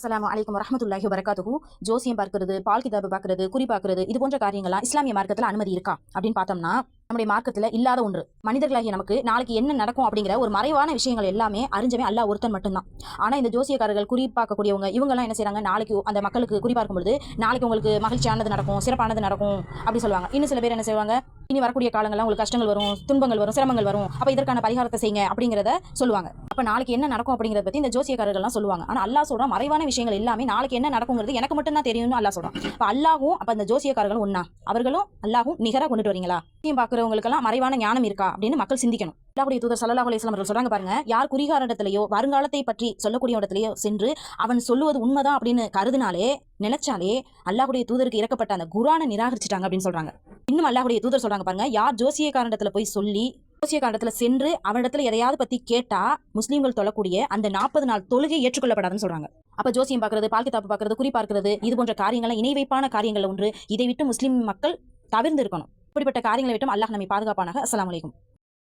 அஸ்லாம் வலைக்கம் வரமத்துல்லாஹி வரகாத்துஹு ஜோசியம் பார்க்கறது பால் கிதாபு பார்க்கறது குறி பார்க்கறது இது போன்ற காரியங்கள்லாம் இஸ்லாமிய மார்க்கத்தில் அனுமதி இருக்கா? அப்படின்னு பார்த்தோம்னா நம்முடைய மார்க்கத்தில் இல்லாத ஒன்று. மனிதர்களாகிய நமக்கு நாளைக்கு என்ன நடக்கும் அப்படிங்கிற ஒரு மறைவான விஷயங்கள் எல்லாமே அறிஞ்சவே அல்லா ஒருத்தன் மட்டும்தான். ஆனால் இந்த ஜோசியக்காரர்கள் குறி பார்க்கக்கூடியவங்க இவங்கெல்லாம் என்ன செய்கிறாங்க நாளைக்கு அந்த மக்களுக்கு குறி பொழுது நாளைக்கு உங்களுக்கு மகிழ்ச்சியானது நடக்கும் சிறப்பானது நடக்கும் அப்படி சொல்லுவாங்க. இன்னும் சில பேர் என்ன செய்வாங்க? இனி வரக்கூடிய காலங்கள்லாம் உங்களுக்கு கஷ்டங்கள் வரும் துன்பங்கள் வரும் சிரமங்கள் வரும். அப்போ இதற்கான பரிகாரத்தை செய்யுங்க அப்படிங்கிறத சொல்லுவாங்க. அப்போ நாளைக்கு என்ன நடக்கும் அப்படிங்கிறத பற்றி இந்த ஜோசியக்காரர்கள்லாம் சொல்லுவாங்க. ஆனால் அல்லாஹ் சொல்கிறான் மறைவான விஷயங்கள் எல்லாமே நாளைக்கு என்ன நடக்குங்கிறது எனக்கு மட்டும் தான் தெரியும்னு அல்லா சொல்கிறான் அப்போ அல்லாஹும் அப்போ அந்த ஜோசியக்காரர்களும் ஒன்றா அவர்களும் அல்லாவும் நிகராக கொண்டுட்டு வரீங்களா? ஜோசியம் பார்க்குறவங்களுக்கெல்லாம் மறைவான ஞானம் இருக்கா அப்படின்னு மக்கள் சிந்திக்கணும். அல்லாவுடைய தூதர் சல்லாஹ் அலைஹி வஸல்லம் அவர்கள் சொல்றாங்க பாருங்க யார் குறிகாரிடத்திலேயோ வருங்காலத்தை பற்றி சொல்லக்கூடிய இடத்துலையோ சென்று அவன் சொல்லுவது உண்மைதான் அப்படின்னு கருதினாலே நினைச்சாலே அல்லாஹுடைய தூதருக்கு இறக்கப்பட்ட அந்த குரானை நிராகரிச்சிட்டாங்க அப்படின்னு சொல்றாங்க. இன்னும் அல்லாஹுடைய தூதர் சொல்றாங்க பாருங்க யார் ஜோசியக்காரனிடத்துல போய் சொல்லி ஜோசியக்காரனிடத்துல சென்று அவனிடத்துல எதையாவது பத்தி கேட்டா முஸ்லீம்கள் தொழக்கூடிய அந்த நாற்பது நாள் தொழுகை ஏற்றுக்கொள்ளப்படாதுன்னு சொல்றாங்க. அப்ப ஜோசியம் பாக்குறது பால் கிதாப்பு பார்க்கறது குறி பார்க்கறது இது போன்ற காரியங்கள்லாம் இணை வைப்பான காரியங்கள் ஒன்று. இதை விட்டு முஸ்லீம் மக்கள் தவிர்ந்து இருக்கணும். இப்படிப்பட்ட காரியங்களை விட்டும் அல்லாஹ் நம்மை பாதுகாப்பானாக. அஸ்லாம் வலைக்கும்